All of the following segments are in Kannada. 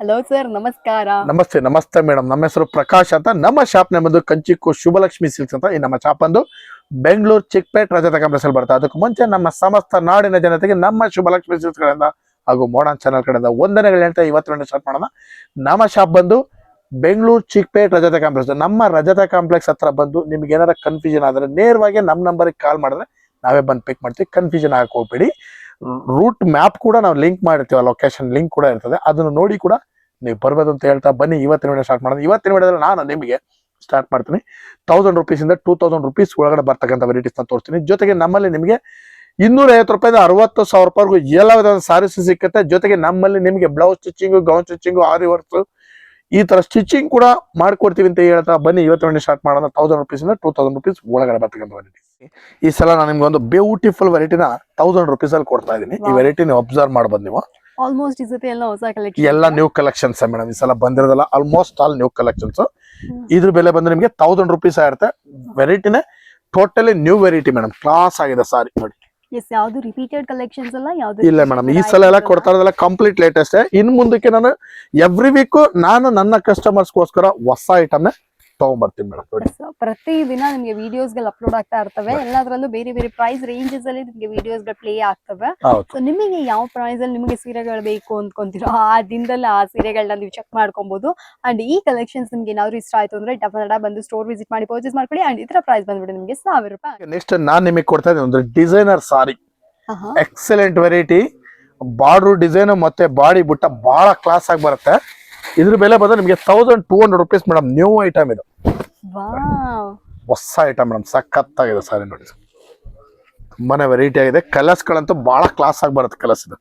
ಹಲೋ ಸರ್ ನಮಸ್ಕಾರ. ನಮಸ್ತೆ ನಮಸ್ತೆ ಮೇಡಮ್. ನಮ್ಮ ಹೆಸರು ಪ್ರಕಾಶ್ ಅಂತ. ನಮ್ಮ ಶಾಪ್ ಬಂದು ಕಂಚಿಕ್ಕು ಶುಭಲಕ್ಷ್ಮಿ ಸಿಲ್ಕ್ಸ್ ಅಂತ ಈ ನಮ್ಮ ಶಾಪ್ ಅಂದು ಬೆಂಗಳೂರು ಚಿಕ್ಕಪೇಟ್ ರಜತ ಕಾಂಪ್ಲೆಕ್ಸ್ ಅಲ್ಲಿ ಬರ್ತಾ ಅದಕ್ಕೂ ಮುಂಚೆ ನಮ್ಮ ಸಮಸ್ತ ನಾಡಿನ ಜನತೆಗೆ ನಮ್ಮ ಶುಭಲಕ್ಷ್ಮಿ ಸಿಲ್ಕ್ಸ್ ಕಡೆಯಿಂದ ಹಾಗೂ ಮೋಡನ್ ಚಾನಲ್ ಕಡೆಯಿಂದ ಒಂದನೆಗಳು ಹೇಳ್ತಾ ಇವತ್ತು ಸ್ಟಾರ್ಟ್ ಮಾಡೋಣ. ನಮ್ಮ ಶಾಪ್ ಬಂದು ಬೆಂಗಳೂರು ಚಿಕ್ಕಪೇಟ್ ರಜತ ಕಾಂಪ್ಲೆಕ್ಸ್ ನಮ್ಮ ರಜತ ಕಾಂಪ್ಲೆಕ್ಸ್ ಹತ್ರ ಬಂದು ನಿಮ್ಗೆ ಏನಾರ ಕನ್ಫ್ಯೂಷನ್ ಆದ್ರೆ ನೇರವಾಗಿ ನಮ್ಮ ನಂಬರ್ ಕಾಲ್ ಮಾಡಿದ್ರೆ ನಾವೇ ಬಂದು ಪಿಕ್ ಮಾಡ್ತೀವಿ. ಕನ್ಫ್ಯೂಷನ್ ಆಗಕ್ಕೆ ಹೋಗ್ಬೇಡಿ. ರೂಟ್ ಮ್ಯಾಪ್ ಕೂಡ ನಾವು ಲಿಂಕ್ ಮಾಡಿರ್ತೀವಿ ಲೊಕೇಶನ್ ಲಿಂಕ್ ಕೂಡ ಇರ್ತದೆ. ಅದನ್ನು ನೋಡಿ ಕೂಡ ನೀವು ಬರ್ಬೋದು ಅಂತ ಹೇಳ್ತಾ ಬನ್ನಿ. ಇವತ್ತಿನ ವಿಡಿಯೋ ಸ್ಟಾರ್ಟ್ ಮಾಡೋದು ಇವತ್ತಿನ ವಿಡಿಯೋದಲ್ಲಿ ನಾನು ನಿಮಗೆ ಸ್ಟಾರ್ಟ್ ಮಾಡ್ತೀನಿ. ತೌಸಂಡ್ ರುಪೀಸಿಂದ ಟೂ ತೌಸಂಡ್ ರುಪೀಸ್ ಒಳಗಡೆ ಬರ್ತಕ್ಕಂಥ ವೆರೈಟೀಸ್ನ ತೋರಿಸ್ತೀನಿ. ಜೊತೆಗೆ ನಮ್ಮಲ್ಲಿ ನಿಮಗೆ ಇನ್ನೂರ ಐವತ್ತು ರೂಪಾಯಿಂದ ಅರವತ್ತು ಸಾವಿರ ರೂಪಾಯಿಗೂ ಎಲ್ಲ ವಿಧದ ಸಾರೀಸ್ ಸಿಕ್ಕತ್ತೆ. ಜೊತೆಗೆ ನಮ್ಮಲ್ಲಿ ನಿಮಗೆ blouse stitching gown stitching aari works ಈ ತರ ಸ್ಟಿಚಿಂಗ್ ಕೂಡ ಮಾಡ್ಕೊಡ್ತೀವಿ ಅಂತ ಹೇಳ್ತಾ ಬನ್ನಿ. ಇವತ್ತು ಸ್ಟಾರ್ಟ್ ಮಾಡೋಣ. ತೌಸಂಡ್ ರುಪೀಸ್ ಇಂದ ಟೂ ತೌಸಂಡ್ ರುಪೀಸ್ ಒಳಗಡೆ ಬರ್ತಕ್ಕಂಥ ವೆರೈಟಿ ಈ ಸಲ ನಾನು ನಿಮ್ಗೆ ಒಂದು ಬ್ಯೂಟಿಫುಲ್ ವೆರೈಟಿನ ತೌಸಂಡ್ ರುಪೀಸ್ ಅಲ್ಲಿ ಕೊಡ್ತಾ ಇದ್ದೀನಿ ಈ. ವೆರೈಟಿ ನೀವು ಅಬ್ಸರ್ವ್ ಮಾಡ್ಬೋದು ನೀವು. ಆಲ್ಮೋಸ್ಟ್ ಎಲ್ಲ ಹೊಸ ಕಲೆಕ್ಷನ್ ಎಲ್ಲ ನ್ಯೂ ಕಲೆಕ್ಷನ್ಸ್ ಮೇಡಮ್ ಈ ಸಲ ಬಂದಿರೋದಲ್ಲ ಆಲ್ಮೋಸ್ಟ್ ಆಲ್ ನ್ಯೂ ಕಲೆಕ್ಷನ್ಸ್ ಇದ್ರ ಬೆಲೆ ಬಂದ್ರೆ ನಿಮಗೆ ತೌಸಂಡ್ ರುಪೀಸ್ ಆಗಿರುತ್ತೆ ವೆರೈಟಿನೇ totally new variety madam class ಆಗಿದೆ ಸಾರಿ. ನೋಡಿ. ಎಸ್ ಯಾವ್ದು ರಿಪೀಟೆಡ್ ಕಲೆಕ್ಷನ್ಸ್ ಅಲ್ಲ ಯಾವ್ದು ಇಲ್ಲ ಮೇಡಮ್ ಈ ಸಲ ಎಲ್ಲ ಕೊಡ್ತಾ ಇರೋದೆಲ್ಲ ಕಂಪ್ಲೀಟ್ ಲೇಟೆಸ್ಟ್ ಇನ್ ಮುಂದಕ್ಕೆ ನಾನು ಎವ್ರಿ ವೀಕ್ ನಾನು ನನ್ನ ಕಸ್ಟಮರ್ಸ್ಗೋಸ್ಕರ ಹೊಸ ಐಟಮ್ ತಗೊಂಡ್ಬರ್ತೀನಿ ಮೇಡಮ್ ದಿನ ನಿಮ್ಗೆ ವಿಡಿಯೋಸ್ಗಳು ಅಪ್ಲೋಡ್ ಆಗ್ತಾ ಇರ್ತವೆ. ಎಲ್ಲದರಲ್ಲೂ ಬೇರೆ ಬೇರೆ ಪ್ರೈಸ್ ರೇಂಜಸ್ ಅಲ್ಲಿ ನಿಮ್ಗೆ ವಿಡಿಯೋಸ್ಗಳು ಪ್ಲೇ ಆಗ್ತವೆ. ಸೊ ನಿಮಗೆ ಯಾವ ಪ್ರೈಸ್ ಅಲ್ಲಿ ನಿಮಗೆ ಸೀರೆಗಳು ಬೇಕು ಅಂದ್ಕೊಂತೀರೋ ಆ ದಿನದಲ್ಲಿ ಆ ಸೀರೆಗಳನ್ನ ನೀವು ಚೆಕ್ ಮಾಡ್ಕೊಬಹುದು ಅಂಡ್ ಈ ಕಲೆಕ್ಷನ್ಸ್ ನಿಮ್ಗೆ ಏನಾದ್ರು ಇಷ್ಟ ಆಯ್ತು ಅಂದ್ರೆ ಡಬಲ್ ಬಂದು ಸ್ಟೋರ್ ವಿಸಿಟ್ ಮಾಡಿ ಪರ್ಚೇಸ್ ಮಾಡ್ಕೊಳ್ಳಿ. ಅಂಡ್ ಇದರ ಪ್ರೈಸ್ ಬಂದ್ಬಿಟ್ಟು ನಿಮಗೆ ಸಾವಿರ ರೂಪಾಯಿ ನೆಕ್ಸ್ಟ್ ನಾನ್ ನಿಮಗೆ ಕೊಡ್ತಾ ಇದ್ದೀನಿ. ಒಂದು designer sari. Excellent variety border design ಮತ್ತೆ ಬಾಡಿ ಬುಟ್ಟ ಬಹಳ ಕ್ಲಾಸ್ ಆಗಿ ಬರುತ್ತೆ. ಇದ್ರ ಬೆಲೆ ಬಂದ್ರೆ ನಿಮಗೆ thousand two hundred rupees madam new item ಇದು. ಹೊಸ ಐಟಮ್ ಮೇಡಮ್ ಸಖತ್ತಾಗಿದೆ ಸಾರಿ ನೋಡಿ. ತುಂಬಾನೇ ವೆರೈಟಿ ಆಗಿದೆ. ಕಲರ್ಸ್ ಗಳಂತೂ ಬಹಳ ಕ್ಲಾಸ್ ಆಗಿ ಬರುತ್ತೆ ಕಲರ್ಸ್ ಇದು.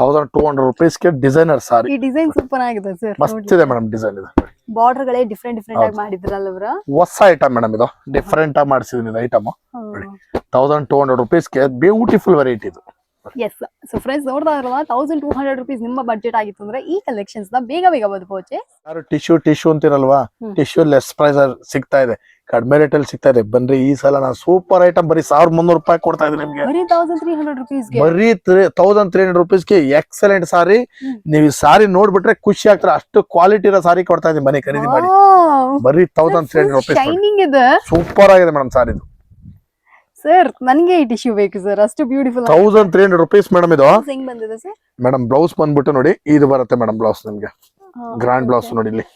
ತೌಸಂಡ್ ಟೂ ಹಂಡ್ರೆಡ್ ರುಪೀಸ್ಗೆ ಡಿಸೈನರ್ ಸಾರಿ ಡಿಸೈನ್ ಸೂಪರ್ ಆಗಿದೆ ಸರ್ ಮಸ್ತ್ ಇದೆ ಮೇಡಮ್ ಡಿಸೈನ್ ಇದು. ಬಾರ್ಡರ್ ಗಳೇ ಡಿಫ್ರೆಂಟ್ ಡಿಫ್ರೆಂಟ್ ಆಗಿ ಮಾಡಿದ್ರಲ್ಲ ಅವರ ಹೊಸ ಐಟಮ್ ಮೇಡಮ್ ಇದು. ಡಿಫ್ರೆಂಟ್ ಆಗಿ ಇದು ಐಟಮ್ ತೌಸಂಡ್ ಟೂ ಹಂಡ್ರೆಡ್ ರುಪೀಸ್ಗೆ ಬ್ಯೂಟಿಫುಲ್ ವೆರೈಟಿ ಇದು. ಎಸ್ ಸೊ ಫ್ರೆಂಡ್ಸ್ ನೋಡ್ತಾ ಇರಲ್ಲ ತೌಸಂಡ್ ಟೂ ಹಂಡ್ರೆಡ್ ರುಪೀಸ್ ನಿಮ್ಮ ಬಜೆಟ್ ಆಗಿತ್ತು ಅಂದ್ರೆ ಈ ಕಲೆಕ್ಷನ್ಸ್ನ ಬೇಗ ಬೇಗ ಪೋಚೆ ಯಾರು ಟಿಶ್ಯೂ ಟಿಶ್ಯೂ ಅಂತಿರಲ್ವಾ? ಟಿಶ್ಯೂ ಲೆಸ್ ಪ್ರೈಸ್ ಸಿಗ್ತಾ ಇದೆ. ಕಡಿಮೆ ರೇಟ್ ಅಲ್ಲಿ ಸಿಗ್ತಾ ಇದೆ. ಬನ್ರಿ ಈ ಸಲ ನಾನು ಸೂಪರ್ ಐಟಮ್ ಬರೀ ಸಾವಿರದ ಮುನ್ನೂರು ರೂಪಾಯಿ ಕೊಡ್ತಾ ಇದ್ದೀನಿ ನಿಮ್ಗೆ. ಬರೀ ತೌಸಂಡ್ ತ್ರೀ ಹಂಡ್ರೆಡ್ ರುಪೀಸ್ ಬರೀ ತೌಸಂಡ್ ತ್ರೀ ಹಂಡ್ರೆಡ್ ರುಪೀಸ್ಗೆ ಎಕ್ಸಲೆಂಟ್ ಸಾರಿ. ನೀವು ಈ ಸಾರಿ ನೋಡ್ಬಿಟ್ರೆ ಖುಷಿ ಆಗ್ತಾರೆ. ಅಷ್ಟು ಕ್ವಾಲಿಟಿ ಇರೋ ಸಾರಿ ಕೊಡ್ತಾ ಇದೀನಿ ಮನೆ ಖರೀದಿ ಮಾಡಿ. ಬರೀ thousand three hundred rupees shining ಇದೆ. ಸೂಪರ್ ಆಗಿದೆ ಮೇಡಮ್ ಸಾರಿ ಇದು. ಸರ್ ನನಗೆ ಈ ಟಿಶ್ಯೂ ಬೇಕು ಸರ್ ಅಷ್ಟು beautiful thousand three hundred rupees madam ಇದು. ಹೆಂಗ್ ಬಂದಿದೆ ಸರ್ ಮೇಡಮ್ ಬ್ಲೌಸ್ ಬಂದ್ಬಿಟ್ಟು ನೋಡಿ ಇದು ಬರುತ್ತೆ ಮೇಡಮ್ ಬ್ಲೌಸ್ ನಿಮ್ಗೆ. ಗ್ರಾಂಡ್ ಬ್ಲೌಸ್ ನೋಡಿ ಇಲ್ಲಿ.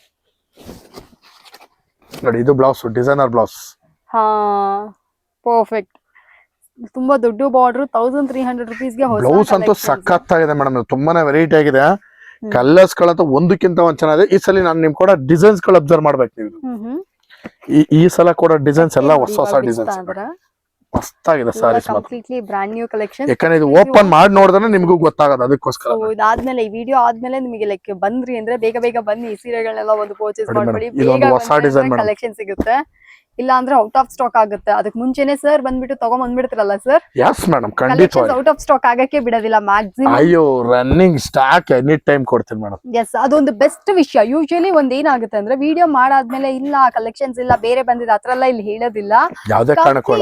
ನೋಡಿ ಇದು ಬ್ಲೌಸ್ ಡಿಸೈನರ್ ಬ್ಲೌಸ್ ಹಾ ಪರ್ಫೆಕ್ಟ್ ತುಂಬಾ ದೊಡ್ಡ ಬಾರ್ಡರ್ ತೌಸಂಡ್ ತ್ರೀ ಹಂಡ್ರೆಡ್ ರುಪೀಸ್ಗೆ ಬ್ಲೌಸ್ ಅಂತೂ ಸಖತ್ತಾಗಿದೆ ಮೇಡಮ್ ತುಂಬಾನೇ ವೆರೈಟಿ ಆಗಿದೆ. ಕಲರ್ಸ್ ಗಳಂತೂ ಒಂದಕ್ಕಿಂತ ಒಂದ್ ಚೆನ್ನಾಗಿದೆ. ಈ ಸಲ ನಾನು ನಿಮ್ ಕೂಡ ಡಿಸೈನ್ಸ್ಗಳು ಅಬ್ಸರ್ವ್ ಮಾಡ್ಬೇಕು ನೀವು. ಈ ಸಲ ಕೂಡ ಡಿಸೈನ್ಸ್ ಎಲ್ಲ ಹೊಸ ಹೊಸ designs ಮಸ್ತಾಗಿದೆ saris completely brand new collection ಯಾಕಂದ್ರೆ ಇದು ಓಪನ್ ಮಾಡಿ ನೋಡಿದ್ರೆ ನಿಮಗೂ ಗೊತ್ತಾಗದ ಅದಕ್ಕೋಸ್ಕರ. ಇದಾದ್ಮೇಲೆ ಈ ವಿಡಿಯೋ ಆದ್ಮೇಲೆ ನಿಮಗೆ ಲೈಕ್ ಬಂದ್ರಿ ಅಂದ್ರೆ ಬೇಗ ಬೇಗ ಬನ್ನಿ ಈ ಸೀರೆಗಳನ್ನೆಲ್ಲ ಒಂದು ಪರ್ಚೇಸ್ ಮಾಡ್ಕೊಳ್ಳಿ madam, ಹೊಸ ಡಿಸೈನ್. ಕಲೆಕ್ಷನ್ ಸಿಗುತ್ತೆ. ಇಲ್ಲ ಅಂದ್ರೆ ಔಟ್ ಆಫ್ ಸ್ಟಾಕ್ ಆಗುತ್ತೆ. ಅದಕ್ಕೆ ಮುಂಚೆನೆ ಸರ್ ಬಂದ್ಬಿಟ್ಟು ತಗೊಂಡ್ ಬಂದ್ಬಿಡ್ತಿರಲ್ಲ ಸರ್? ಎಸ್ ಮೇಡಮ್ ಖಂಡಿತವಾಗಿ. ಔಟ್ ಆಫ್ ಸ್ಟಾಕ್ ಆಗಕ್ಕೆ ಬಿಡೋದಿಲ್ಲ. ಮ್ಯಾಕ್ಸಿಮಮ್ ಅಯ್ಯೋ ರನ್ನಿಂಗ್ ಸ್ಟಾಕ್ ಎನಿ ಟೈಮ್ ಕೊಡ್ತೀನಿ ಮೇಡಮ್ ಎಸ್ ಅದೊಂದು ಬೆಸ್ಟ್ ವಿಷಯ. ಯೂಶಲಿ ಒಂದ್ ಏನಾಗುತ್ತೆ ಅಂದ್ರೆ ವಿಡಿಯೋ ಮಾಡಾದ್ಮೇಲೆ ಇಲ್ಲ ಕಲೆಕ್ಷನ್ಸ್ ಇಲ್ಲ ಬೇರೆ ಬಂದಿದೆ ಅದ್ರೆಲ್ಲ ಇಲ್ಲಿ ಹೇಳೋದಿಲ್ಲ. ಯಾವ್ದೇ ಕಾರಣಕ್ಕೂ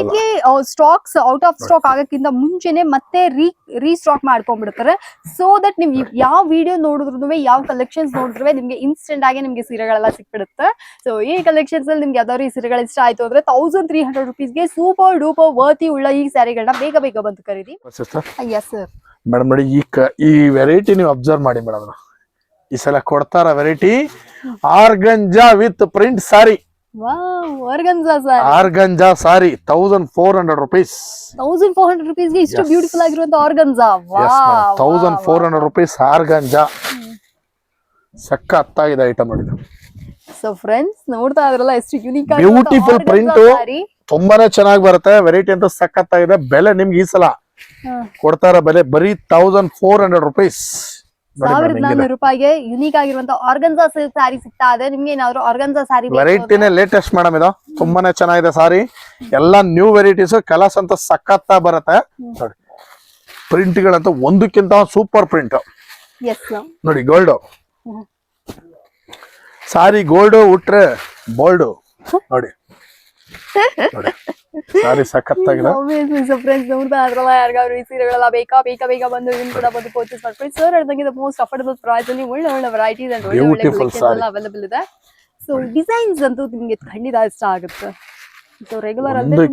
ಸ್ಟಾಕ್ಸ್ ಔಟ್ ಆಫ್ ಸ್ಟಾಕ್ ಆಗಕ್ಕಿಂತ ಮುಂಚೆನೆ ಮತ್ತೆ ರೀ ರೀಸ್ಟಾಕ್ ಮಾಡ್ಕೊಂಡ್ಬಿಡ್ತಾರೆ. ಸೊ ದಟ್ ನೀವು ಯಾವ ವಿಡಿಯೋ ನೋಡಿದ್ರು ಯಾವ ಕಲೆಕ್ಷನ್ಸ್ ನೋಡಿದ್ರು ನಿಮ್ಗೆ ಇನ್ಸ್ಟೆಂಟ್ ಆಗಿ ನಿಮ್ಗೆ ಸೀರೆಗಳೆಲ್ಲ ಸಿಕ್ಬಿಡುತ್ತೆ. ಸೊ ಈ ಕಲೆಕ್ಷನ್ಸ್ ಅಲ್ಲಿ ನಿಮ್ಗೆ ಯಾವ್ದಾದ್ರು ಈ ಸೀರೆಗಳು ಇಷ್ಟ ಆಯ್ತು ಅಂದ್ರೆ ತೌಸಂಡ್ ತ್ರೀ ಹಂಡ್ರೆಡ್ ರುಪೀಸ್ಗೆ ಸೂಪರ್ ಡೂಪರ್ ವರ್ತಿ ಉಳ್ಳ ಈ ಸ್ಯಾರಿಗಳನ್ನ ಬೇಗ ಬೇಗ ಬಂದು ಖರೀದಿ. ಎಸ್ ಸರ್ ಮೇಡಮ್ ನೋಡಿ ಈ ಕ ಈ ವೆರೈಟಿ ನೀವು ಅಬ್ಸರ್ವ್ ಮಾಡಿ ಮೇಡಮ್ ಈ ಸಲ ಕೊಡ್ತಾರ variety organza with print sari. Organza sari. Thousand four hundred rupees thousand four hundred ರುಪೀಸ್ಗೆ ಇಷ್ಟು. ಬ್ಯೂಟಿಫುಲ್ ಆಗಿರುವಂತ organza. Thousand four hundred rupees organza. ಸಕ್ಕ ಹತ್ತಾಗಿದೆ ಐಟಮ್ ನೋಡಿದ್ದು ಸೊ ಫ್ರೆಂಡ್ಸ್ ನೋಡ್ತಾ ಇದ್ರಲ್ಲ ಎಷ್ಟು ಯುನಿಕ್ ಬ್ಯೂಟಿಫುಲ್ ಪ್ರಿಂಟ್ ತುಂಬಾನೇ ಚೆನ್ನಾಗಿ ಬರುತ್ತೆ. ವೆರೈಟಿ ಅಂತ ಸಖತ್ತಾಗಿದೆ. ಬೆಲೆ ನಿಮ್ಗೆ ಈ ಸಲ ಕೊಡ್ತಾರ ಬೆಲೆ ಬರೀ ತೌಸಂಡ್ ಫೋರ್ ಹಂಡ್ರೆಡ್ ರುಪೀಸ್ ಸಾವಿರದ ನಾನ್ನೂರು ರೂಪಾಯಿಗೆ ಯುನೀಕ್ ಆಗಿರುವಂತ ಆರ್ಗನ್ಸಾ ಸಿಲ್ಕ್ ಸ್ಯಾರಿ ಸಿಗ್ತಾ ಇದೆ. ನಿಮ್ಗೆ ಏನಾದ್ರು ಆರ್ಗನ್ಸಾ ಸ್ಯಾರಿ ವೆರೈಟಿನೇ ಲೇಟೆಸ್ಟ್ ಮೇಡಮ್ ಇದು. ತುಂಬಾನೇ ಚೆನ್ನಾಗಿದೆ ಸಾರಿ ಎಲ್ಲಾ ನ್ಯೂ ವೆರೈಟೀಸ್ ಕಲರ್ಸ್ ಅಂತ ಸಖತ್ತ ಬರುತ್ತೆ. ನೋಡಿ. ಪ್ರಿಂಟ್ ಗಳಂತ ಒಂದಕ್ಕಿಂತ ಸೂಪರ್ ಪ್ರಿಂಟ್ ನೋಡಿ ಗೋಲ್ಡ್. ಸಾರಿ ಗೋಲ್ಡ್ ಉಟ್ರೆ ಬೋಲ್ಡ್. ನೋಡಿ. ನೋಡಿ. ಸಾರಿ ಸಖತ್ತಾಗಿದೆ. ಸೊ ಫ್ರೆಂಡ್ಸ್ ನೋಡ್ತಾ ಅದ್ರಲ್ಲ ಯಾರಿಗಾದ್ರು ಈ ಸೀರೆಗಳೆಲ್ಲ ಬೇಕಾ? ಬೇಕಾ ಬೇಗ ಬಂದು ಇದನ್ನ ಕೂಡ ಬಂದು ಪರ್ಚೇಸ್ ಮಾಡ್ಕೊಳ್ಳಿ. ಸರ್ ಹೇಳ್ದಂಗೆ ಮೋಸ್ಟ್ ಅಫೋರ್ಡಬಲ್ ಪ್ರೈಸ್ ಅಲ್ಲಿ ಒಳ್ಳೆ ಒಳ್ಳೆ ವೆರೈಟೀಸ್ ಅಂಡ್ ಒಳ್ಳೆ ಒಳ್ಳೆ Beautiful ಅವೈಲೇಬಲ್ ಇದೆ. ಸೊ ಡಿಸೈನ್ಸ್ ಅಂತೂ ನಿಮಗೆ ಖಂಡಿತ ಇಷ್ಟ ಆಗುತ್ತೆ. ಸೊ ರೆಗ್ಯುಲರ್ ಅಂದ್ರೆ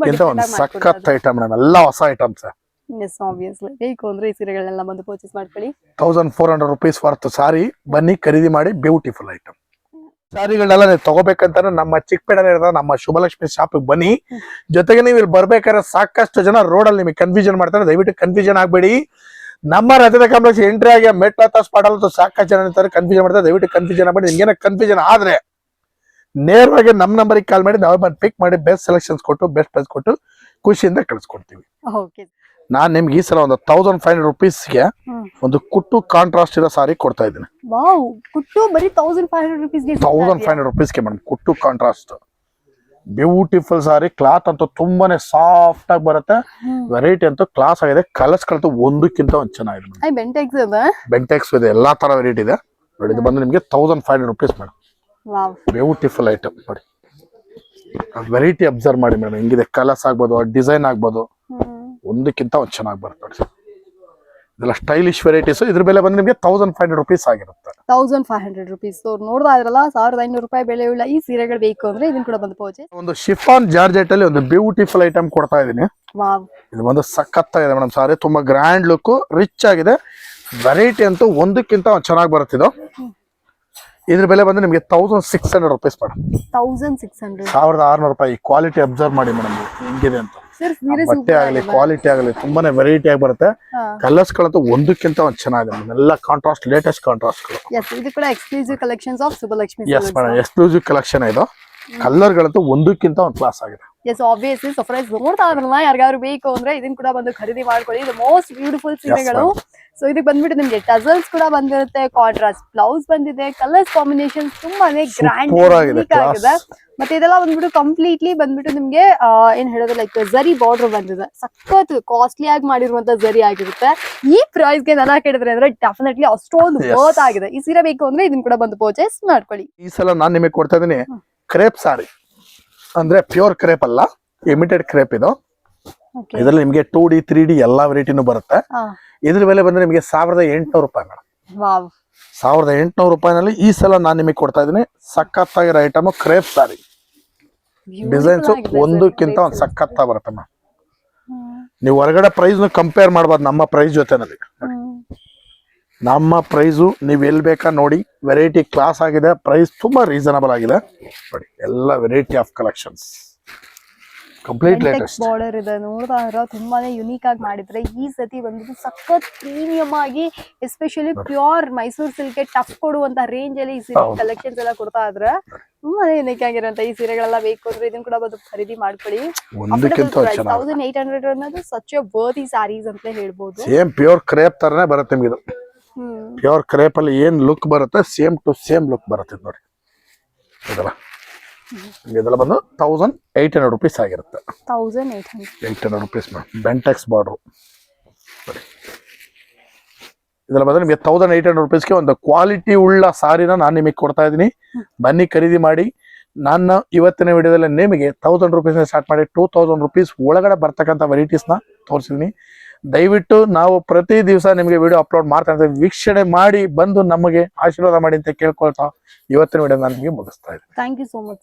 ಸಖತ್ ಐಟಮ್ ಮೇಡಮ್ ಎಲ್ಲ ಹೊಸ ಐಟಮ್ಸ್ ಎಸ್ ಆಬ್ವಿಯಸ್ಲಿ ಬೇಕು ಅಂದ್ರೆ ಈ ಸೀರೆಗಳನ್ನೆಲ್ಲ ಬಂದು ಪರ್ಚೇಸ್ ಮಾಡ್ಕೊಳ್ಳಿ. Thousand four hundred rupees worth sari ಬನ್ನಿ ಖರೀದಿ ಮಾಡಿ ಬ್ಯೂಟಿಫುಲ್ ಐಟಮ್ ಸಾರಿಗಳನ್ನೆಲ್ಲ ನೀವು ತಗೋಬೇಕಂತಾನೆ ನಮ್ಮ ಚಿಕ್ಕಪೇಟೆ ಇರೋದ ನಮ್ಮ ಶುಭಲಕ್ಷ್ಮಿ ಶಾಪ್ ಬನ್ನಿ. ಜೊತೆಗೆ ನೀವು ಇಲ್ಲಿ ಬರ್ಬೇಕಾದ್ರೆ ಸಾಕಷ್ಟು ಜನ ರೋಡ್ ಅಲ್ಲಿ ನಿಮಗೆ ಕನ್ಫ್ಯೂಷನ್ ಮಾಡ್ತಾರೆ. ದಯವಿಟ್ಟು ಕನ್ಫ್ಯೂಷನ್ ಆಗ್ಬೇಡಿ. ನಮ್ಮ ರಜದ ಕಾಂಪ್ಲೆಕ್ಸ್ ಎಂಟ್ರಿ ಆಗಿ ಮೆಟ್ಲ ಹತ್ತ ಸ್ಪಾಟ್ ಅಲ್ಲಿ ಸಾಕಷ್ಟು ಜನ ಇರ್ತಾರೆ ಕನ್ಫ್ಯೂಷನ್ ಮಾಡ್ತಾರೆ. ದಯವಿಟ್ಟು ಕನ್ಫ್ಯೂಷನ್ ಆಗ್ಬೇಡಿ. ನಿಮ್ಗೇನ ಕನ್ಫ್ಯೂಷನ್ ಆದ್ರೆ ನೇರವಾಗಿ ನಮ್ಮ ನಂಬರಿಗೆ ಕಾಲ್ ಮಾಡಿ, ನಾವೇ ಬಂದು ಪಿಕ್ ಮಾಡಿ ಬೆಸ್ಟ್ ಸೆಲೆಕ್ಷನ್ಸ್ ಕೊಟ್ಟು ಬೆಸ್ಟ್ ಪ್ರೈಸ್ ಕೊಟ್ಟು ಖುಷಿಯಿಂದ ಕಳಿಸ್ಕೊಡ್ತೀವಿ. ನಾನ್ ನಿಮ್ಗೆ ಈ ಸಲ ಒಂದು ತೌಸಂಡ್ ಫೈವ್ ಹಂಡ್ರೆಡ್ ರುಪೀಸ್ಗೆ. ಒಂದು ಕುಟ್ಟು ಕಾಂಟ್ರಾಸ್ಟ್ ಇರೋ ಸಾರಿ ಕೊಡ್ತಾ ಇದ್ದೀನಿ. ವಾವ್ ಕುಟ್ಟು ಬರೀ ತೌಸಂಡ್ ಫೈವ್ ಹಂಡ್ರೆಡ್ ರುಪೀಸ್ಗೆ ತೌಸಂಡ್ ಫೈವ್ ಹಂಡ್ರೆಡ್ ರುಪೀಸ್ಗೆ ಮೇಡಮ್ ಕುಟ್ಟು ಕಾಂಟ್ರಾಸ್ಟ್ ಬ್ಯೂಟಿಫುಲ್ ಸಾರಿ ಕ್ಲಾತ್ ಅಂತೂ ತುಂಬಾನೇ ಸಾಫ್ಟ್ ಆಗಿ ಬರುತ್ತೆ. ವೆರೈಟಿ ಅಂತೂ ಕ್ಲಾಸ್ ಆಗಿದೆ. ಕಲರ್ಸ್ ಕಳೆದು ಒಂದಕ್ಕಿಂತ ಒಂದು ಚೆನ್ನಾಗಿದೆ ಬೆಂಟೆಕ್ಸ್ ಇದೆ ಬೆಂಟೆಕ್ಸ್ ಇದೆ ಎಲ್ಲಾ ತರ ವೆರೈಟಿ ಇದೆ. ನೋಡಿ ಇದು ಬಂದು ನಿಮಗೆ thousand five hundred rupees madam. Beautiful item ನೋಡಿ. ವೆರೈಟಿ ಅಬ್ಸರ್ವ್ ಮಾಡಿ ಮೇಡಮ್ ಹೆಂಗಿದೆ? ಕಲರ್ಸ್ ಆಗ್ಬೋದು ಡಿಸೈನ್ ಆಗ್ಬೋದು. ಒಂದಕ್ಕಿಂತ ಒಂದು ಚೆನ್ನಾಗಿ ಬರುತ್ತೆ ನೋಡಿ. ಇದೆಲ್ಲ ಸ್ಟೈಲಿಶ್ ವೆರೈಟೀಸ್ ಇದ್ರ ಬೆಲೆ ಬಂದು ನಿಮಗೆ ತೌಸಂಡ್ ಫೈವ್ ಹಂಡ್ರೆಡ್ ರುಪೀಸ್ ಆಗಿರುತ್ತೆ. ತೌಸಂಡ್ ಫೈವ್ ಹಂಡ್ರೆಡ್ ರುಪೀಸ್ ನೋಡ್ತಾ ಇದ್ರಲ್ಲ ಸಾವಿರದ ಐನೂರು ರೂಪಾಯಿ ಬೆಲೆ ಉಳ್ಳ ಈ ಸೀರೆಗಳು ಬೇಕು ಅಂದ್ರೆ ಇದನ್ನ ಕೂಡ ಬಂದು ಪರ್ಚೇಸ್ ಒಂದು ಶಿಫಾನ್ ಜಾರ್ಜೆಟ್ ಅಲ್ಲಿ ಒಂದು ಬ್ಯೂಟಿಫುಲ್ ಐಟಮ್ ಕೊಡ್ತಾ ಇದೀನಿ. ವಾವ್. ಇದು ಬಂದು ಸಖತ್ತಾಗಿದೆ ಮೇಡಮ್ ಸಾರಿ. ತುಂಬಾ ಗ್ರ್ಯಾಂಡ್ ಲುಕ್ ರಿಚ್ ಆಗಿದೆ. ವೆರೈಟಿ ಅಂತೂ ಒಂದಕ್ಕಿಂತ ಒಂದು ಚೆನ್ನಾಗಿ ಬರುತ್ತಿದ್ದು ಇದ್ರ ಬೆಲೆ ಬಂದು ನಿಮಗೆ thousand six hundred rupees madam. Thousand six hundred ಸಾವಿರದ ಆರ್ನೂರು ರೂಪಾಯಿ. ಕ್ವಾಲಿಟಿ ಅಬ್ಸರ್ವ್ ಮಾಡಿ ಮೇಡಮ್. ಹೆಂಗಿದೆ ಅಂತ. ಬಟ್ಟೆ ಆಗಲಿ ಕ್ವಾಲಿಟಿ ಆಗಲಿ ತುಂಬಾನೇ ವೆರೈಟಿ ಆಗಿ ಬರುತ್ತೆ. ಕಲರ್ಸ್ ಗಳಂತೂ ಒಂದಕ್ಕಿಂತ ಒಂದ್ ಚೆನ್ನಾಗಿದೆ ಎಲ್ಲ ಕಾಂಟ್ರಾಸ್ಟ್ ಲೇಟೆಸ್ಟ್ ಕಾಂಟ್ರಾಸ್ಟ್ ಇದು ಕೂಡ exclusive collections of yes madam exclusive collection ಇದು. ಕಲರ್ ಗಳಂತೂ ಒಂದಕ್ಕಿಂತ ಒಂದು ಕ್ಲಾಸ್ ಆಗಿದೆ. ಎಸ್ ಆಬ್ವಿಯಸ್ಲಿ ಸರ್ಪ್ರೈಸ್ ನೋಡ್ತಾ ಇದ್ರಲ್ಲ ಯಾರಿಗಾದ್ರು ಬೇಕು ಅಂದ್ರೆ ಇದನ್ನ ಕೂಡ ಬಂದು ಖರೀದಿ ಮಾಡ್ಕೊಳ್ಳಿ. ಇದು ಮೋಸ್ಟ್ ಬ್ಯೂಟಿಫುಲ್ ಸೀರೆಗಳು. ಸೊ ಇದಕ್ಕೆ ಬಂದ್ಬಿಟ್ಟು ನಿಮ್ಗೆ ಟಸಲ್ಸ್ ಕೂಡ ಬಂದಿರುತ್ತೆ ಕಾಂಟ್ರಾಸ್ಟ್ ಬ್ಲೌಸ್ ಬಂದಿದೆ ಕಲರ್ಸ್ ಕಾಂಬಿನೇಷನ್ ತುಂಬಾನೇ ಗ್ರ್ಯಾಂಡ್ ಆಗಿದೆ ಮತ್ತೆ ಇದೆಲ್ಲ ಬಂದ್ಬಿಟ್ಟು ಕಂಪ್ಲೀಟ್ಲಿ ಬಂದ್ಬಿಟ್ಟು ನಿಮ್ಗೆ ಏನ್ ಹೇಳೋದು ಲೈಕ್ ಜರಿ ಬಾರ್ಡರ್ ಬಂದಿದೆ. ಸಖತ್ ಕಾಸ್ಟ್ಲಿ ಆಗಿ ಮಾಡಿರುವಂತ ಜರಿ ಆಗಿರುತ್ತೆ. ಈ ಪ್ರೈಸ್ಗೆ ನನ್ನ ಕೇಳಿದ್ರೆ ಅಂದ್ರೆ ಡೆಫಿನೆಟ್ಲಿ ಅಷ್ಟೊಂದು. ವರ್ತ್ ಆಗಿದೆ. ಈ ಸೀರೆ ಬೇಕು ಅಂದ್ರೆ ಇದನ್ನ ಕೂಡ ಬಂದು ಪರ್ಚೇಸ್ ಮಾಡ್ಕೊಳ್ಳಿ. ಈ ಸಲ ನಾನು ನಿಮಗೆ ಕೊಡ್ತಾ ಇದೀನಿ ಕ್ರೇಪ್ ಸಾರಿ ಅಂದ್ರೆ ಪ್ಯೂರ್ ಕ್ರೇಪ್ ಅಲ್ಲ ಇಮಿಟೆಡ್ ಕ್ರೇಪ್ ಇದು. ಇದ್ರಲ್ಲಿ ನಿಮಗೆ ಟೂ ಡಿ ತ್ರೀ ಡಿ ಎಲ್ಲಾ ವೆರೈಟಿನೂ ಬರುತ್ತೆ. ಇದ್ರ ಮೇಲೆ ಬಂದ್ರೆ ನಿಮಗೆ ಸಾವಿರದ ಎಂಟುನೂರು ರೂಪಾಯಿ ಮೇಡಮ್ ಸಾವಿರದ ಎಂಟುನೂರು ರೂಪಾಯಿನಲ್ಲಿ ಈ ಸಲ ನಾನು ನಿಮಗೆ ಕೊಡ್ತಾ ಇದೀನಿ ಸಖತ್ತಾಗಿರೋ ಐಟಮ್ ಕ್ರೇಪ್ ಸಾರಿ. ಡಿಸೈನ್ಸ್ ಒಂದಕ್ಕಿಂತ ಒಂದು ಸಖತ್ತ ಬರುತ್ತೆ ಮ್ಯಾಮ್ ನೀವು ಹೊರಗಡೆ ಪ್ರೈಸ್ ಕಂಪೇರ್ ಮಾಡ್ಬೋದು ನಮ್ಮ ಪ್ರೈಸ್ ಜೊತೆನಲ್ಲಿ. ನಮ್ಮ ಪ್ರೈಸು ನೀವು ಎಲ್ಲಿ ಬೇಕಾ ನೋಡಿ ವೆರೈಟಿ ಕ್ಲಾಸ್ ಆಗಿದೆ ಪ್ರೈಸ್ ತುಂಬಾ ರೀಸನಬಲ್ ಆಗಿದೆ. ನೋಡಿ ಎಲ್ಲ variety of collections complete latest border ಇದೆ ನೋಡ್ತಾ ಇರೋ ತುಂಬಾನೇ ಯುನೀಕ್ ಆಗಿ ಮಾಡಿದ್ರೆ ಈ ಸತಿ ಬಂದ್ಬಿಟ್ಟು ಸಖತ್ ಪ್ರೀಮಿಯಂ ಆಗಿ especially pure Mysore silk tough ಕೊಡುವಂತ ರೇಂಜ್ ಅಲ್ಲಿ ಈ ಸೀರೆ. ಕಲೆಕ್ಷನ್ಸ್ ಎಲ್ಲ ಕೊಡ್ತಾ ಇದ್ರೆ ತುಂಬಾನೇ ಯುನೀಕ್ ಆಗಿರುವಂತ ಈ ಸೀರೆಗಳೆಲ್ಲ ಬೇಕು ಅಂದ್ರೆ ಇದನ್ನ ಕೂಡ ಬಂದು ಖರೀದಿ ಮಾಡ್ಕೊಳ್ಳಿ. ತೌಸಂಡ್ ಏಟ್ ಹಂಡ್ರೆಡ್ ಅನ್ನೋದು ಸಚ್ ವರ್ತಿ ಸ್ಯಾರೀಸ್ ಅಂತ ಹೇಳ್ಬೋದು. ಸೇಮ್ ಪ್ಯೂರ್ ಕ್ರೇಪ್ ತರನೇ ಬರುತ್ತೆ ನಿಮ್ಗೆ ಪ್ಯೂರ್ ಕ್ರೇಪ್ ಅಲ್ಲಿ ಏನ್ ಲುಕ್ ಬರುತ್ತೆ ಸೇಮ್ ಟು ಸೇಮ್ ಲುಕ್ ಬರುತ್ತೆ ನೋಡಿ. ಇದೆಲ್ಲ. ಇದೆಲ್ಲ ಬಂದು ತೌಸಂಡ್ ಏಟ್ ಹಂಡ್ರೆಡ್ ರುಪೀಸ್ ಆಗಿರುತ್ತೆ. Eight hundred rupees Bentex border ಇದೆಲ್ಲ ಬಂದ್ರೆ ನಿಮಗೆ ತೌಸಂಡ್ ಏಟ್ ಹಂಡ್ರೆಡ್ ರುಪೀಸ್ಗೆ ಒಂದು ಕ್ವಾಲಿಟಿ ಉಳ್ಳ ಸಾರಿನ ನಾನು ನಿಮಗೆ ಕೊಡ್ತಾ ಇದ್ದೀನಿ. ಬನ್ನಿ ಖರೀದಿ ಮಾಡಿ. ನಾನು ಇವತ್ತಿನ ವಿಡಿಯೋದಲ್ಲಿ ನಿಮಗೆ ತೌಸಂಡ್ ರುಪೀಸ್ನ ಸ್ಟಾರ್ಟ್ ಮಾಡಿ ಟೂ ತೌಸಂಡ್ ರುಪೀಸ್ ಒಳಗಡೆ ಬರ್ತಕ್ಕಂಥ ವೆರೈಟೀಸ್ನ ತೋರಿಸಿದ್ದೀನಿ. ದಯವಿಟ್ಟು ನಾವು ಪ್ರತಿ ದಿವಸ ನಿಮಗೆ ವಿಡಿಯೋ ಅಪ್ಲೋಡ್ ಮಾಡ್ತಾ ಇದ್ದೀವಿ ವೀಕ್ಷಣೆ ಮಾಡಿ ಬಂದು ನಮಗೆ ಆಶೀರ್ವಾದ ಮಾಡಿ ಅಂತ ಕೇಳ್ಕೊಳ್ತಾ ಇವತ್ತಿನ ವಿಡಿಯೋ ನಾನು ನಿಮಗೆ ಮುಗಿಸ್ತಾ ಇದ್ದೀನಿ. Thank you so much